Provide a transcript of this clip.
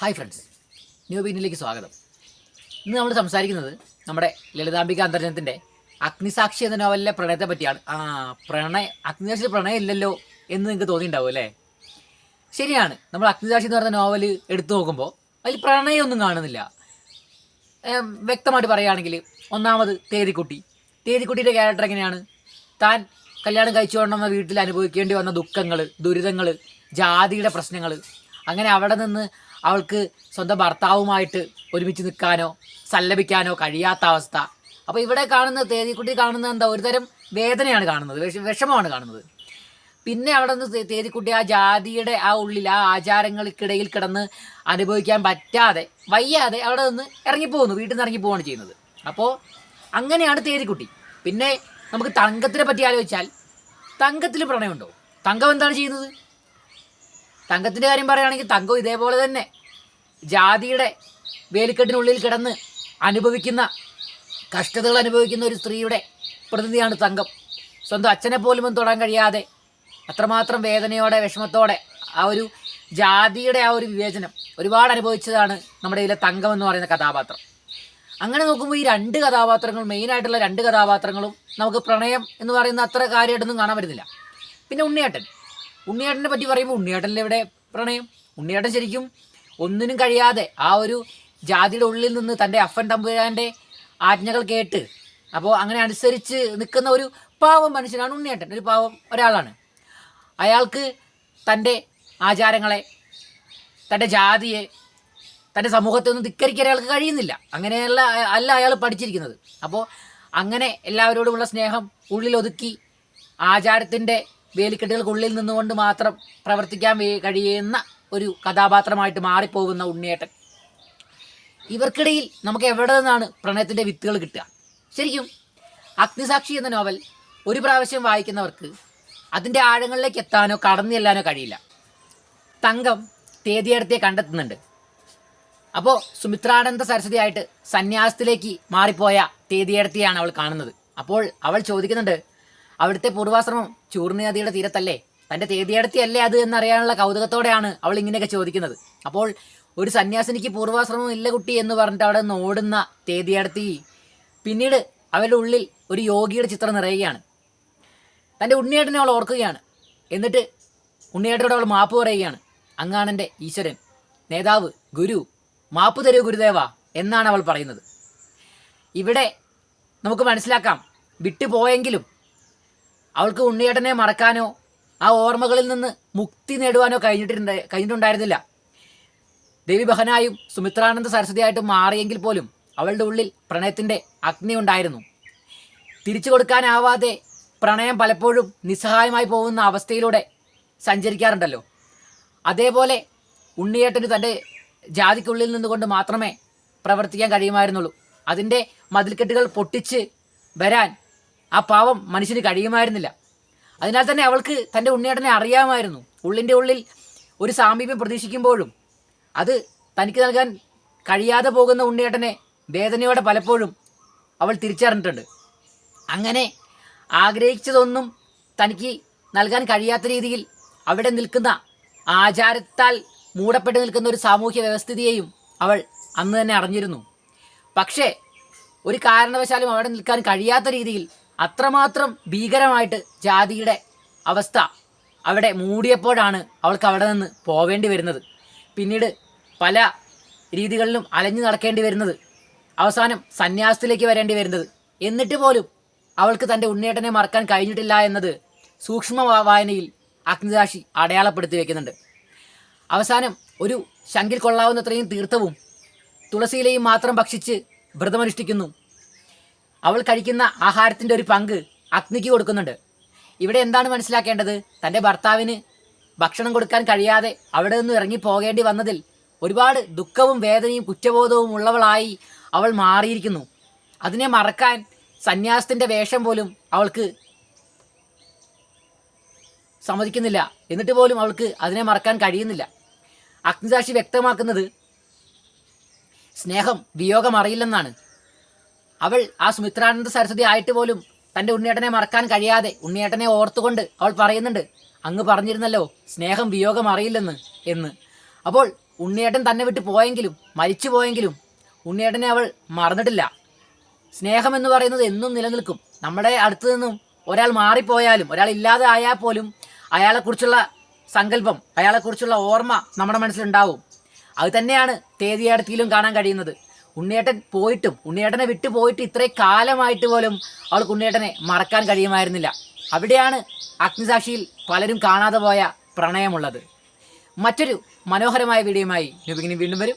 Hi friends new ബീനിലേക്ക് സ്വാഗതം. ഇന്ന് നമ്മൾ സംസാരിക്കുന്നത് നമ്മുടെ ലളിതാംബിക അന്തർജനത്തിന്റെ അഗ്നിസാക്ഷി എന്ന നോവലിലെ പ്രണയത്തെ പറ്റിയാണ്. ആ പ്രണയ അഗ്നിസാക്ഷി പ്രണയം ഇല്ലല്ലോ എന്ന് നിങ്ങൾക്ക് തോന്നിയിട്ടുണ്ടാവും അല്ലേ? ശരിയാണ്. നമ്മൾ അഗ്നിസാക്ഷി എന്ന് പറഞ്ഞ നോവൽ എടുത്തു നോക്കുമ്പോൾ അതിൽ പ്രണയമൊന്നും കാണുന്നില്ല. വ്യക്തമായിട്ട് പറയുകയാണെങ്കിൽ ഒന്നാമത് തേതിക്കുട്ടി. തേതിക്കുട്ടിയുടെ ക്യാരക്ടർ എങ്ങനെയാണ്? താൻ കല്യാണം കഴിച്ചു കൊണ്ടുവന്ന വീട്ടിൽ അനുഭവിക്കേണ്ടി വന്ന ദുഃഖങ്ങൾ ദുരിതങ്ങൾ ജാതിയുടെ പ്രശ്നങ്ങൾ അങ്ങനെ അവിടെ നിന്ന് അവൾക്ക് സ്വന്തം ഭർത്താവുമായിട്ട് ഒരുമിച്ച് നിൽക്കാനോ സല്ലപിക്കാനോ കഴിയാത്ത അവസ്ഥ. അപ്പോൾ ഇവിടെ കാണുന്ന തേതിക്കുട്ടി കാണുന്ന എന്താ? ഒരുതരം വേദനയാണ് കാണുന്നത്. വിഷ- വിഷമമാണ് കാണുന്നത്. പിന്നെ അവിടെ നിന്ന് തേതിക്കുട്ടി ആ ജാതിയുടെ ആ ഉള്ളിൽ ആ ആചാരങ്ങൾക്കിടയിൽ കിടന്ന് അനുഭവിക്കാൻ പറ്റാതെ വയ്യാതെ അവിടെ നിന്ന് ഇറങ്ങിപ്പോകുന്നു. വീട്ടിൽ നിന്ന് ഇറങ്ങിപ്പോവാണ് ചെയ്യുന്നത്. അപ്പോൾ അങ്ങനെയാണ് തേതിക്കുട്ടി. പിന്നെ നമുക്ക് തങ്കത്തിനെ പറ്റി ആലോചിച്ചാൽ തങ്കത്തിൽ പ്രണയമുണ്ടോ? തങ്കം എന്താണ് ചെയ്യുന്നത്? തങ്കത്തിന്റെ കാര്യം പറയുകയാണെങ്കിൽ തങ്കം ഇതേപോലെ തന്നെ ജാതിയുടെ വേലിക്കെട്ടിനുള്ളിൽ കിടന്ന് അനുഭവിക്കുന്ന കഷ്ടതകൾ അനുഭവിക്കുന്ന ഒരു സ്ത്രീയുടെ പ്രതിനിധിയാണ് തങ്കം. സ്വന്തം അച്ഛനെ പോലും തൊടാൻ കഴിയാതെ അത്രമാത്രം വേദനയോടെ വിഷമത്തോടെ ആ ഒരു ജാതിയുടെ ആ ഒരു വിവേചനം ഒരുപാട് അനുഭവിച്ചതാണ് നമ്മുടെ ഇതിലെ തങ്കം എന്ന് പറയുന്ന കഥാപാത്രം. അങ്ങനെ നോക്കുമ്പോൾ ഈ രണ്ട് കഥാപാത്രങ്ങൾ മെയിനായിട്ടുള്ള രണ്ട് കഥാപാത്രങ്ങളും നമുക്ക് പ്രണയം എന്ന് പറയുന്ന അത്ര കാര്യമായിട്ടൊന്നും കാണാൻ പറ്റുന്നില്ല. പിന്നെ ഉണ്ണിയേട്ടൻ. ഉണ്ണിയേട്ടനെ പറ്റി പറയുമ്പോൾ ഉണ്ണിയേട്ടനിൽ ഇവിടെ പ്രണയം. ഉണ്ണിയേട്ടൻ ശരിക്കും ഒന്നിനും കഴിയാതെ ആ ഒരു ജാതിയുടെ ഉള്ളിൽ നിന്ന് തന്റെ അഫൻ തമ്പുരാന്റെ ആജ്ഞകൾ കേട്ട് അപ്പോൾ അങ്ങനെ അനുസരിച്ച് നിൽക്കുന്ന ഒരു പാവം മനുഷ്യനാണ് ഉണ്ണിയേട്ടൻ. ഒരു പാവം ഒരാളാണ്. അയാൾക്ക് തന്റെ ആചാരങ്ങളെ തന്റെ ജാതിയെ തന്റെ സമൂഹത്തെ ഒന്നും ധിക്കരിക്കാൻ അയാൾക്ക് കഴിയുന്നില്ല. അങ്ങനെയല്ല അല്ല അയാൾ പഠിച്ചിരിക്കുന്നത്. അപ്പോൾ അങ്ങനെ എല്ലാവരോടുമുള്ള സ്നേഹം ഉള്ളിലൊതുക്കി ആചാരത്തിന്റെ വേലിക്കെട്ടുകൾക്കുള്ളിൽ നിന്നുകൊണ്ട് മാത്രം പ്രവർത്തിക്കാൻ കഴിയുന്ന ഒരു കഥാപാത്രമായിട്ട് മാറിപ്പോകുന്ന ഉണ്ണിയേട്ടൻ. ഇവർക്കിടയിൽ നമുക്ക് എവിടെ നിന്നാണ് പ്രണയത്തിന്റെ വിത്തുകൾ കിട്ടുക? ശരിക്കും അഗ്നിസാക്ഷി എന്ന നോവൽ ഒരു പ്രാവശ്യം വായിക്കുന്നവർക്ക് അതിന്റെ ആഴങ്ങളിലേക്ക് എത്താനോ കടന്നു ചെല്ലാനോ കഴിയില്ല. തങ്കം തേതിയടത്തെ കണ്ടെത്തുന്നുണ്ട്. അപ്പോൾ സുമിത്രാനന്ദ സരസ്വതിയായിട്ട് സന്യാസത്തിലേക്ക് മാറിപ്പോയ തേതിയടത്തെയാണ് അവൾ കാണുന്നത്. അപ്പോൾ അവൾ ചോദിക്കുന്നുണ്ട് അവിടുത്തെ പൂർവാശ്രമം ചൂർണി നദിയുടെ തീരത്തല്ലേ? തന്റെ തേതിയടത്തിയല്ലേ അത് എന്നറിയാനുള്ള കൗതുകത്തോടെയാണ് അവൾ ഇങ്ങനെയൊക്കെ ചോദിക്കുന്നത്. അപ്പോൾ ഒരു സന്യാസിനിക്ക് പൂർവാശ്രമം ഇല്ല കുട്ടി എന്ന് പറഞ്ഞിട്ട് അവിടെ നിന്ന് ഓടുന്ന തേതിയടത്തി പിന്നീട് അവരുടെ ഉള്ളിൽ ഒരു യോഗിയുടെ ചിത്രം നിറയുകയാണ്. തന്റെ ഉണ്ണിയേട്ടനെ അവൾ ഓർക്കുകയാണ്. എന്നിട്ട് ഉണ്ണിയേട്ടനോട് അവൾ മാപ്പ് പറയുകയാണ്. അങ്ങാണെന്റെ ഈശ്വരൻ. നേതാവ് ഗുരു മാപ്പ് തരൂ ഗുരുദേവ എന്നാണ് അവൾ പറയുന്നത്. ഇവിടെ നമുക്ക് മനസ്സിലാക്കാം. വിട്ടുപോയെങ്കിലും അവൾക്ക് ഉണ്ണിയേട്ടനെ മറക്കാനോ ആ ഓർമ്മകളിൽ നിന്ന് മുക്തി നേടുവാനോ കഴിഞ്ഞിട്ടുണ്ട് കഴിഞ്ഞിട്ടുണ്ടായിരുന്നില്ല. ദേവി ബഹനായും സുമിത്രാനന്ദ സരസ്വതിയായിട്ടും മാറിയെങ്കിൽ പോലും അവളുടെ ഉള്ളിൽ പ്രണയത്തിന്റെ അഗ്നി ഉണ്ടായിരുന്നു. തിരിച്ചു കൊടുക്കാനാവാതെ പ്രണയം പലപ്പോഴും നിസ്സഹായമായി പോകുന്ന അവസ്ഥയിലൂടെ സഞ്ചരിക്കാറുണ്ടല്ലോ. അതേപോലെ ഉണ്ണിയേട്ടന് തന്റെ ജാതിക്കുള്ളിൽ നിന്നുകൊണ്ട് മാത്രമേ പ്രവർത്തിക്കാൻ കഴിയുമായിരുന്നുള്ളൂ. അതിന്റെ മതിൽക്കെട്ടുകൾ പൊട്ടിച്ച് വരാൻ ആ പാവം മനുഷ്യന് കഴിയുമായിരുന്നില്ല. അതിനാൽ തന്നെ അവൾക്ക് തന്റെ ഉണ്ണിയേട്ടനെ അറിയാമായിരുന്നു. ഉള്ളിന്റെ ഉള്ളിൽ ഒരു സാമീപ്യം പ്രതീക്ഷിക്കുമ്പോഴും അത് തനിക്ക് നൽകാൻ കഴിയാതെ പോകുന്ന ഉണ്ണിയേട്ടനെ വേദനയോടെ പലപ്പോഴും അവൾ തിരിച്ചറിഞ്ഞിട്ടുണ്ട്. അങ്ങനെ ആഗ്രഹിച്ചതൊന്നും തനിക്ക് നൽകാൻ കഴിയാത്ത രീതിയിൽ അവിടെ നിൽക്കുന്ന ആചാരത്താൽ മൂടപ്പെട്ട് നിൽക്കുന്ന ഒരു സാമൂഹ്യ വ്യവസ്ഥിതിയെയും അവൾ അന്ന് തന്നെ അറിഞ്ഞിരുന്നു. പക്ഷേ ഒരു കാരണവശാലും അവിടെ നിൽക്കാൻ കഴിയാത്ത രീതിയിൽ അത്രമാത്രം ഭീകരമായിട്ട് ജാതിയുടെ അവസ്ഥ അവിടെ മൂടിയപ്പോഴാണ് അവൾക്ക് അവിടെ നിന്ന് പോവേണ്ടി വരുന്നത്. പിന്നീട് പല രീതികളിലും അലഞ്ഞു നടക്കേണ്ടി വരുന്നത്. അവസാനം സന്യാസത്തിലേക്ക് വരേണ്ടി വരുന്നത്. എന്നിട്ട് പോലും അവൾക്ക് തന്റെ ഉണ്ണേട്ടനെ മറക്കാൻ കഴിഞ്ഞിട്ടില്ല എന്നത് സൂക്ഷ്മ വായനയിൽ അഗ്നിദാഷി അടയാളപ്പെടുത്തി വെക്കുന്നുണ്ട്. അവസാനം ഒരു ശങ്കിൽ കൊള്ളാവുന്നത്രയും തീർത്ഥവും തുളസിയിലയും മാത്രം ഭക്ഷിച്ച് വ്രതമനുഷ്ഠിക്കുന്നു. അവൾ കഴിക്കുന്ന ആഹാരത്തിന്റെ ഒരു പങ്ക് അഗ്നിക്ക് കൊടുക്കുന്നുണ്ട്. ഇവിടെ എന്താണ് മനസ്സിലാക്കേണ്ടത്? തന്റെ ഭർത്താവിന് ഭക്ഷണം കൊടുക്കാൻ കഴിയാതെ അവിടെ നിന്ന് ഇറങ്ങി പോകേണ്ടി വന്നതിൽ ഒരുപാട് ദുഃഖവും വേദനയും കുറ്റബോധവും ഉള്ളവളായി അവൾ മാറിയിരിക്കുന്നു. അതിനെ മറക്കാൻ സന്യാസത്തിന്റെ വേഷം പോലും അവൾക്ക് സമ്മതിക്കുന്നില്ല. എന്നിട്ട് പോലും അവൾക്ക് അതിനെ മറക്കാൻ കഴിയുന്നില്ല. അഗ്നിസാക്ഷി വ്യക്തമാക്കുന്നത് സ്നേഹം വിയോഗം അറിയില്ലെന്നാണ്. അവൾ ആ സുമിത്രാനന്ദ സരസ്വതി ആയിട്ട് പോലും തന്റെ ഉണ്ണിയേട്ടനെ മറക്കാൻ കഴിയാതെ ഉണ്ണിയേട്ടനെ ഓർത്തുകൊണ്ട് അവൾ പറയുന്നുണ്ട് അങ്ങ് പറഞ്ഞിരുന്നല്ലോ സ്നേഹം വിയോഗം അറിയില്ലെന്ന് എന്ന്. അപ്പോൾ ഉണ്ണിയേട്ടൻ തന്നെ വിട്ട് പോയെങ്കിലും മരിച്ചു പോയെങ്കിലും ഉണ്ണിയേട്ടനെ അവൾ മറന്നിട്ടില്ല. സ്നേഹം എന്ന് പറയുന്നത് എന്നും നിലനിൽക്കും. നമ്മുടെ അടുത്തു നിന്നും ഒരാൾ മാറിപ്പോയാലും ഒരാൾ ഇല്ലാതെ ആയാൽ പോലും അയാളെക്കുറിച്ചുള്ള സങ്കല്പം അയാളെക്കുറിച്ചുള്ള ഓർമ്മ നമ്മുടെ മനസ്സിലുണ്ടാവും. അത് തന്നെയാണ് തേതിയാടത്തിയിലും കാണാൻ കഴിയുന്നത്. ഉണ്ണിയേട്ടൻ പോയിട്ടും ഉണ്ണിയേട്ടനെ വിട്ടു പോയിട്ട് ഇത്രയും കാലമായിട്ട് പോലും അവൾക്ക് ഉണ്ണിയേട്ടനെ മറക്കാൻ കഴിയുമായിരുന്നില്ല. അവിടെയാണ് അഗ്നിസാക്ഷിയിൽ പലരും കാണാതെ പോയ പ്രണയമുള്ളത്. മറ്റൊരു മനോഹരമായ വീഡിയോയുമായി നുബിങ്ങിനി വീണ്ടും വരും.